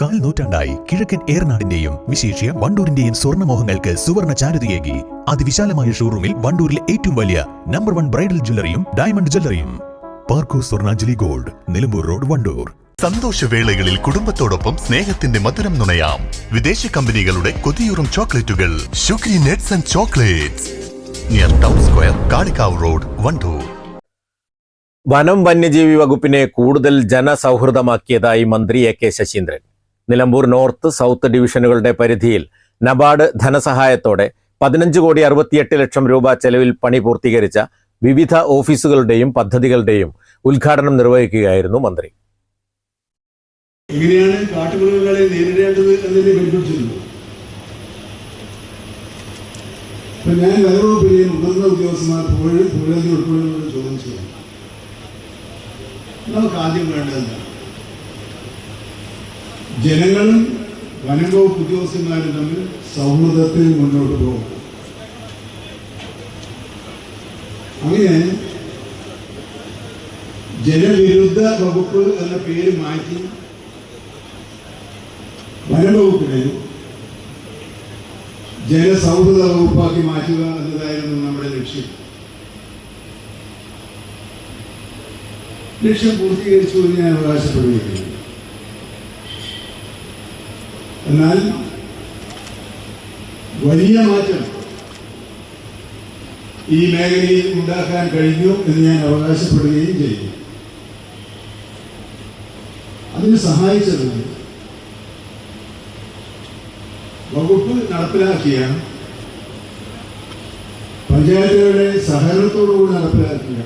കാൽ നൂറ്റാണ്ടായി കിഴക്കൻ ഏറനാടിന്റെയും വിശേഷ്യ വണ്ടൂരിന്റെയും സ്വർണമോഹങ്ങൾക്ക് സുവർണ ചാരുതയേകി. അതിവിശാലമായ ഷോറൂമിൽ വണ്ടൂരിലെ ഏറ്റവും വലിയ നമ്പർ വൺ ബ്രൈഡൽ ജ്വല്ലറിയും ഡയമണ്ട് ജ്വല്ലറിയും പാർക്കോ സ്വർണാഞ്ജലി ഗോൾഡ് നിലമ്പൂർ റോഡ് വണ്ടൂർ. സന്തോഷവേളകളിൽ കുടുംബത്തോടൊപ്പം സ്നേഹത്തിന്റെ മധുരം നുണയാം. വിദേശ കമ്പനികളുടെ കൊതിയൂറും ചോക്ലേറ്റുകൾ. ഷുഗ്രി nets and chocolates near town square Kalikavu road Wandoor. വനം വന്യജീവി വകുപ്പിനെ കൂടുതൽ ജനസൗഹൃദമാക്കിയതായി മന്ത്രി A K Saseendran. Nilambur north south ഡിവിഷനുകളുടെ പരിധിയിൽ നബാർഡ് ധനസഹായത്തോടെ പതിനഞ്ച് കോടി അറുപത്തിയെട്ട് ലക്ഷം രൂപ ചെലവിൽ പണി പൂർത്തീകരിച്ച വിവിധ ഓഫീസുകളുടെയും പദ്ധതികളുടെയും ഉദ്ഘാടനം നിർവഹിക്കുകയായിരുന്നു മന്ത്രി. എങ്ങനെയാണ് കാട്ടുമൃഗങ്ങളെ നേരിടേണ്ടത് എന്നതിനെ അപ്പൊ ഞാൻ വനവകുപ്പിലെയും മുതിർന്ന ഉദ്യോഗസ്ഥന്മാർ പുഴ പുഴയിൽ ഉൾപ്പെടുന്നത് ചോദിച്ചു നമുക്ക് ആദ്യം വേണ്ടതല്ല ജനങ്ങളും വനംവകുപ്പ് ഉദ്യോഗസ്ഥന്മാരും തമ്മിൽ സൗഹൃദത്തിൽ മുന്നോട്ട് പോകും. അങ്ങനെ ജനവിരുദ്ധ വകുപ്പ് എന്ന പേര് മാറ്റി വനംവകുപ്പിനെ ജനസൗഹൃദ വകുപ്പാക്കി മാറ്റുക എന്നതായിരുന്നു നമ്മുടെ ലക്ഷ്യം. ലക്ഷ്യം പൂർത്തീകരിച്ചു എന്ന് ഞാൻ അവകാശപ്പെടുകയാണ്. എന്നാൽ വലിയ മാറ്റം ഈ മേഖലയിൽ ഉണ്ടാക്കാൻ കഴിഞ്ഞു എന്ന് ഞാൻ അവകാശപ്പെടുകയും ചെയ്തു. അതിന് സഹായിച്ചത് വകുപ്പ് നടപ്പിലാക്കിയ പഞ്ചായത്തുകളുടെ സഹകരണത്തോടുകൂടി നടപ്പിലാക്കിയ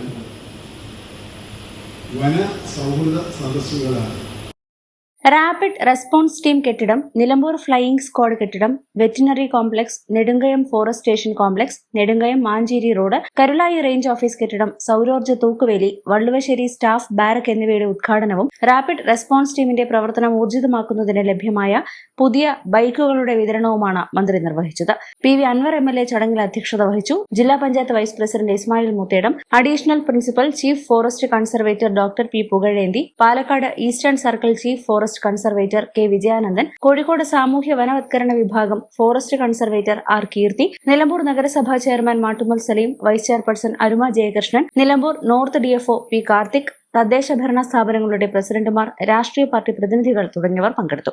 വന സൗഹൃദ സദസ്സുകളാണ്. റാപ്പിഡ് റെസ്പോൺസ് ടീം കെട്ടിടം നിലമ്പൂർ ഫ്ലൈയിംഗ് സ്ക്വാഡ് കെട്ടിടം veterinary complex Nedungayam forest station complex Nedungayam Mancheri road Karulai range office കെട്ടിടം സൗരോർജ തൂക്കുവേലി വള്ളുവശ്ശേരി സ്റ്റാഫ് ബാരക് എന്നിവയുടെ ഉദ്ഘാടനവും റാപ്പിഡ് റെസ്പോൺസ് ടീമിന്റെ പ്രവർത്തനം ഊർജിതമാക്കുന്നതിന് ലഭ്യമായ പുതിയ ബൈക്കുകളുടെ വിതരണവുമാണ് മന്ത്രി നിർവഹിച്ചത്. P V Anvar M L A ചടങ്ങിൽ അധ്യക്ഷത വഹിച്ചു. ജില്ലാ panchayat vice president Ismail Muthedam additional principal chief forest conservator doctor P Pugazhendi Palakkad eastern circle chief forest conservator K Vijayanandan Kozhikode സാമൂഹ്യ വനവത്കരണ വിഭാഗം forest conservator R Keerthi Nilambur നഗരസഭാ chairman Mattumal Saleem vice chairperson Aruma Jayakrishnan Nilambur north DFO P Karthik തദ്ദേശ ഭരണ സ്ഥാപനങ്ങളുടെ പ്രസിഡന്റുമാർ രാഷ്ട്രീയ party പ്രതിനിധികൾ തുടങ്ങിയവർ പങ്കെടുത്തു.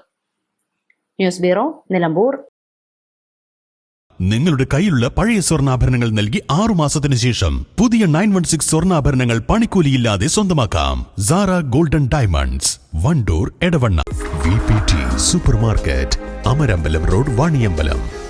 News bureau Nilambur. നിങ്ങളുടെ കയ്യിലുള്ള പഴയ സ്വർണാഭരണങ്ങൾ നൽകി ആറു മാസത്തിന് ശേഷം പുതിയ നയൻ വൺ സിക്സ് സ്വർണാഭരണങ്ങൾ പണിക്കൂലിയില്ലാതെ സ്വന്തമാക്കാം. Sara golden diamonds Wandoor Edavanna. V P T super market Amarambalam road Vaniyambalam.